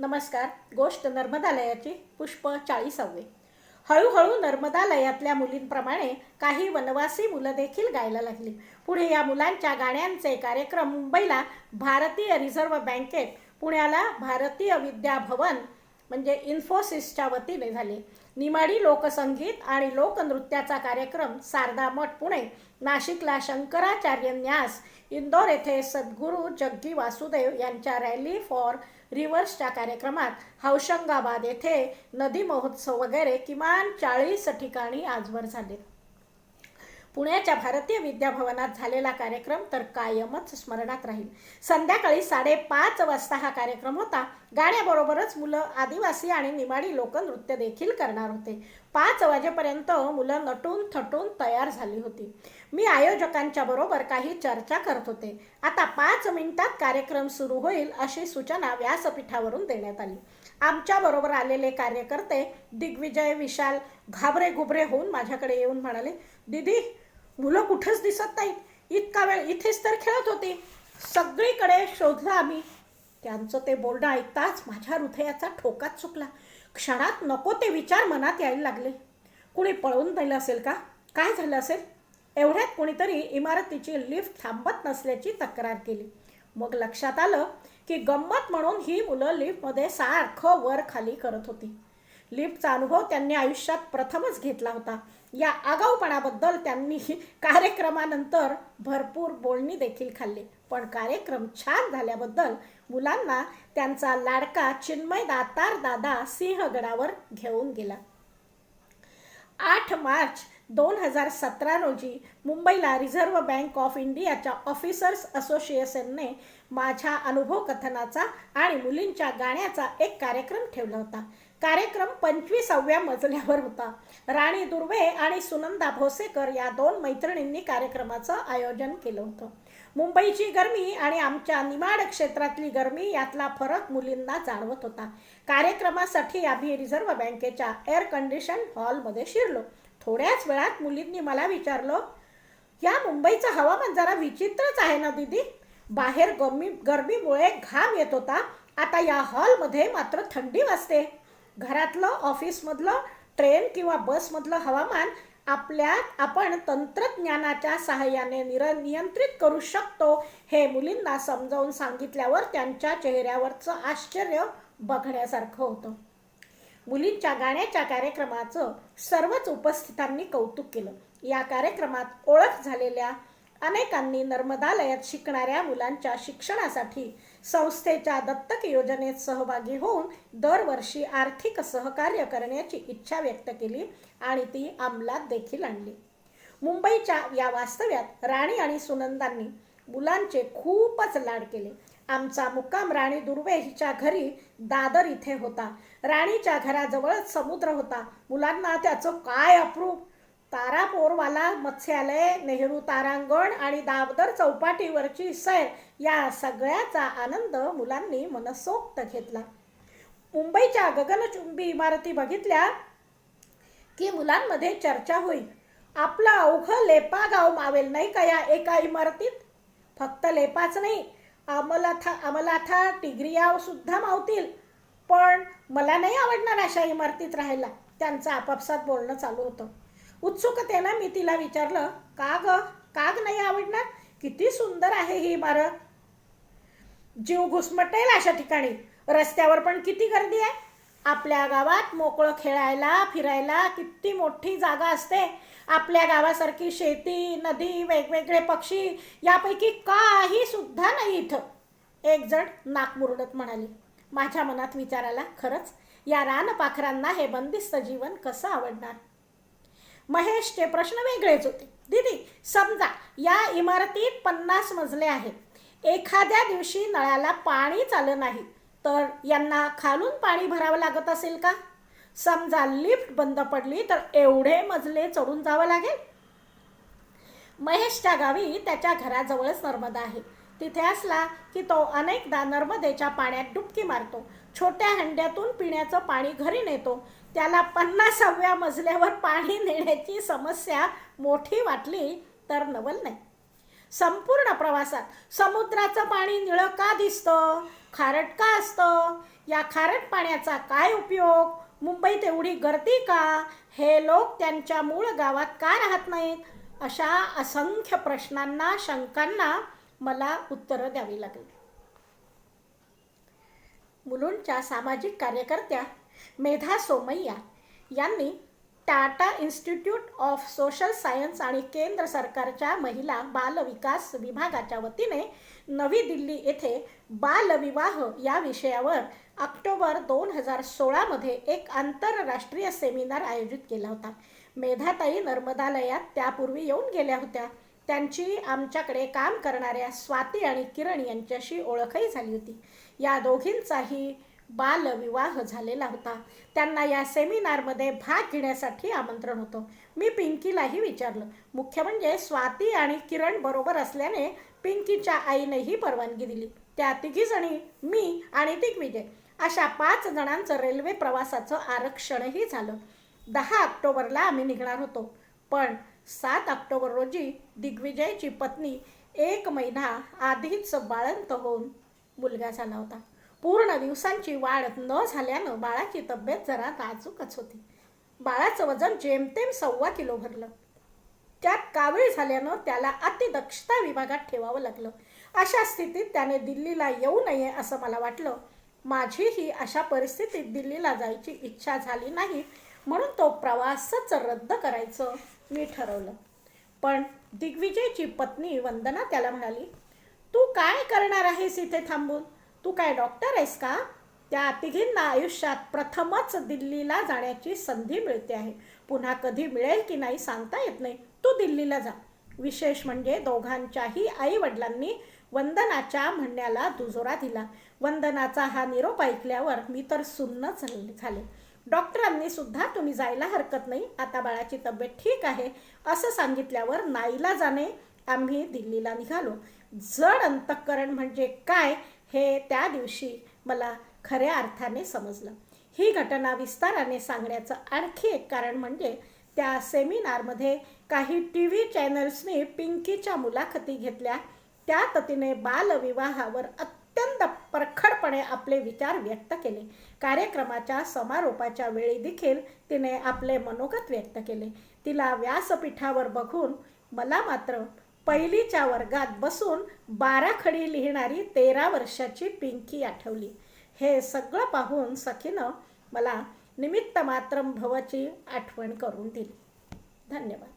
नमस्कार गोष्ट नर्मदालयाची पुष्प चाळीसावे. हळूहळू नर्मदालयातल्या मुलींप्रमाणे काही वनवासी मुलं देखील गायला लागली. पुढे या मुलांच्या गाण्यांचे कार्यक्रम मुंबईला भारतीय रिझर्व्ह बँकेत पुण्याला भारतीय विद्या भवन म्हणजे इन्फोसिसच्या वतीने झाले. निमाडी लोकसंगीत आणि लोकनृत्याचा कार्यक्रम सारदा मठ पुणे नाशिकला शंकराचार्य न्यास इंदोर येथे सद्गुरू जग्गी वासुदेव यांच्या रॅली फॉर रिव्हर्सच्या कार्यक्रमात हौशंगाबाद येथे नदी महोत्सव वगैरे किमान चाळीस ठिकाणी आजवर झाले. पुण्याच्या भारतीय विद्याभवनात झालेला कार्यक्रम तर कायमच स्मरणात राहील. संध्याकाळी साडेपाच वाजता हा कार्यक्रम होता. गाण्याबरोबरच मुलं आदिवासी आणि निमाडी लोकनृत्य देखील करणार होते. पाच वाजेपर्यंत मुलं नटून थटून तयार झाली होती. मी आयोजकांच्या बरोबर काही चर्चा करत होते. आता पाच मिनिटात कार्यक्रम सुरू होईल अशी सूचना व्यासपीठावरून देण्यात आली. आमच्या बरोबर आलेले कार्यकर्ते दिग्विजय विशाल घाबरे घुबरे होऊन माझ्याकडे येऊन म्हणाले दीदी मुलं कुठंच दिसत नाहीत. इतका वेळ इथेच तर खेळत होती. सगळीकडे शोधलं आम्ही. त्यांचं ते बोलणं ऐकताच माझ्या हृदयाचा ठोकाच चुकला. क्षणात नको ते विचार मनात यायला लागले. कुणी पळून दिलं असेल का? काय झालं असेल? एवढ्यात कोणीतरी इमारतीची लिफ्ट थांबत नसल्याची तक्रार केली. मग लक्षात आलं की गंमत म्हणून ही मुलं लिफ्टमध्ये सारखं वर खाली करत होती. लिफ्टचा अनुभव त्यांनी आयुष्यात प्रथमच घेतला होता. या आगाऊपणाबद्दल त्यांनी कार्यक्रमानंतर भरपूर बोलणी देखील खाल्ली. पण कार्यक्रम छान झाल्याबद्दल मुलांना त्यांचा लाडका चिन्मय दातार दादा सिंहगडावर घेऊन गेला. आठ मार्च दोन हजार सतरा रोजी मुंबईला रिझर्व्ह बँक ऑफ इंडियाच्या ऑफिसर्स असोसिएशनने माझ्या अनुभव कथनाचा आणि मुलींच्या गाण्याचा एक कार्यक्रम ठेवला होता. कार्यक्रम पंचवीसाव्या मजल्यावर होता. राणी दुर्वे आणि सुनंदा भोसेकर या दोन मैत्रिणींनी कार्यक्रमाचं आयोजन केलं होतं. मुंबईची गरमी आणि आमच्या निमाड क्षेत्रातली गरमी यातला फरक मुलींना जाणवत होता. कार्यक्रमासाठी आम्ही रिझर्व्ह बँकेच्या एअर कंडिशन हॉलमध्ये शिरलो. थोड्याच वेळात मुलींनी मला विचारलं या मुंबईचं हवामान जरा विचित्रच आहे ना दीदी? बाहेर गरमी गरमीमुळे घाम येत होता. आता या हॉलमध्ये मात्र थंडी वाजते. घरातलं ऑफिसमधलं ट्रेन किंवा बसमधलं हवामान आपल्या आपण तंत्रज्ञानाच्या सहाय्याने निर नियंत्रित करू शकतो हे मुलींना समजावून सांगितल्यावर त्यांच्या चेहऱ्यावरचं आश्चर्य बघण्यासारखं होतं. मुलींच्या गाण्याच्या कार्यक्रमाचं सर्वच उपस्थितांनी कौतुक केलं. या कार्यक्रमात ओळख झालेल्या अनेकांनी नर्मदालयात शिकणाऱ्या मुलांच्या शिक्षणासाठी संस्थेच्या दत्तक योजनेत सहभागी होऊन दरवर्षी आर्थिक सहकार्य करण्याची इच्छा व्यक्त केली आणि ती अंमलात देखील आणली. मुंबईच्या या वास्तव्यात राणी आणि सुनंदांनी मुलांचे खूपच लाड केले. आमचा मुक्काम राणी दुर्वे हिच्या घरी दादर इथे होता. राणीच्या घराजवळच समुद्र होता. मुलांना त्याचं काय अप्रूप? तारापोरवाला मत्स्यालय नेहरू तारांगण आणि दाबदर चौपाटीवरची सैर या सगळ्याचा आनंद मुलांनी मनसोक्त घेतला. मुंबईच्या गगनचुंबी इमारती बघितल्या की मुलांमध्ये चर्चा होईल. आपलं अवघं लेपा गाव मावेल नाही का या एका इमारतीत? फक्त लेपाच नाही अमलाथा अमलाथा टिग्रिया सुद्धा मावतील. पण मला नाही आवडणार अशा इमारतीत राहायला. त्यांचं आपापसात बोलणं चालू होतं. उत्सुकतेनं मी तिला विचारलं का ग? का ग नाही आवडणार? किती सुंदर आहे ही इमारत. जीव घुसमटेल अशा ठिकाणी. रस्त्यावर पण किती गर्दी आहे. आपल्या गावात मोकळं खेळायला फिरायला किती मोठी जागा असते. आपल्या गावासारखी शेती नदी वेगवेगळे पक्षी यापैकी काही सुद्धा नाही इथं. एक जण नाक मुरडत म्हणाली माझ्या मनात विचारायला खरंच? या रानपाखरांना हे बंदिस्त जीवन कसं आवडणार? महेशचे प्रश्न वेगळेच होते. दीदी समजा या इमारतीत पन्नास मजले आहेत. एखाद्या दिवशी नळाला पाणीच आलं नाही तर यांना खालून पाणी भरावं लागत असेल का? समजा लिफ्ट बंद पडली तर एवढे मजले चढून जावं लागेल? महेशच्या गावी त्याच्या घराजवळच नर्मदा आहे. तिथे असला की तो अनेकदा नर्मदेच्या पाण्यात डुबकी मारतो. छोट्या हंड्यातून पिण्याचं पाणी घरी नेतो. त्याला पन्नासाव्या मजल्यावर पाणी नेण्याची समस्या मोठी वाटली तर नवल नाही. संपूर्ण प्रवासात समुद्राचं पाणी निळं का दिसतं? खारट का असतं? या खारट पाण्याचा काय उपयोग? मुंबईत एवढी गर्दी का? हे लोक त्यांच्या मूळ गावात का राहत नाहीत? अशा असंख्य प्रश्नांना शंकांना मला उत्तरं द्यावी लागली. मुलुंडच्या सामाजिक कार्यकर्त्या मेधा सोमय्या यांनी Tata institute of social science आणि केंद्र सरकारच्या महिला बाल विकास विभागाच्या वतीने नवी दिल्ली येथे बालविवाह या विषयावर ऑक्टोबर दोन हजार सोळामध्ये एक आंतरराष्ट्रीय सेमिनार आयोजित केला होता. मेधाताई नर्मदालयात त्यापूर्वी येऊन गेल्या होत्या. त्यांची आमच्याकडे काम करणाऱ्या स्वाती आणि किरण यांच्याशी ओळखही झाली होती. या दोघींचाही बालविवाह झालेला होता. त्यांना या सेमिनारमध्ये भाग घेण्यासाठी आमंत्रण होतं. मी पिंकीलाही विचारलं. मुख्य म्हणजे स्वाती आणि किरण बरोबर असल्याने पिंकीच्या आईनेही परवानगी दिली. त्या तिघीजणी मी आणि दिग्विजय अशा पाच जणांचं रेल्वे प्रवासाचं आरक्षणही झालं. दहा ऑक्टोबरला आम्ही निघणार होतो. पण सात ऑक्टोबर रोजी दिग्विजयची पत्नी एक महिना आधीच बाळंत होऊन मुलगा झाला होता. पूर्ण दिवसांची वाढ न झाल्यानं बाळाची तब्येत जरा नाजूकच होती. बाळाचं वजन जेमतेम सव्वा किलो भरलं. त्यात कावीळ झाल्यानं त्याला अतिदक्षता विभागात ठेवावं लागलं. अशा स्थितीत त्याने दिल्लीला येऊ नये असं मला वाटलं. माझीही अशा परिस्थितीत दिल्लीला जायची इच्छा झाली नाही म्हणून तो प्रवासच रद्द करायचं मी ठरवलं. पण दिग्विजयची पत्नी वंदना त्याला म्हणाली तू काय करणार आहेस इथे थांबून? तू काय डॉक्टर आहेस का? त्या तिघींना आयुष्यात प्रथमच दिल्लीला जाण्याची संधी मिळते आहे. पुन्हा कधी मिळेल की नाही सांगता येत नाही. तू दिल्लीला जा. विशेष म्हणजे दोघांच्याही आई वडिलांनी वंदनाच्या म्हणण्याला दुजोरा दिला. वंदनाचा हा निरोप ऐकल्यावर मी तर सुन्न झाले. डॉक्टरांनी सुद्धा तुम्ही जायला हरकत नाही. आता बाळाची तब्येत ठीक आहे. असं सांगितल्यावर नाईला जाणे. आम्ही दिल्लीला निघालो. जड अंतःकरण म्हणजे काय? हे त्या दिवशी मला खऱ्या अर्थाने समजलं. ही घटना विस्ताराने सांगण्याचं आणखी एक कारण म्हणजे त्या सेमिनारमध्ये काही टी व्ही चॅनल्सनी पिंकीच्या मुलाखती घेतल्या. त्यात तिने बालविवाहावर अत्यंत परखडपणे आपले विचार व्यक्त केले. कार्यक्रमाच्या समारोपाच्या वेळी देखील तिने आपले मनोगत व्यक्त केले. तिला व्यासपीठावर बघून मला मात्र पहिलीच्या वर्गात बसून बारा खडी लिहिणारी तेरा वर्षाची पिंकी आठवली. हे सगळं पाहून सखीनं मला निमित्त मात्रम भवची आठवण करून दिली. धन्यवाद.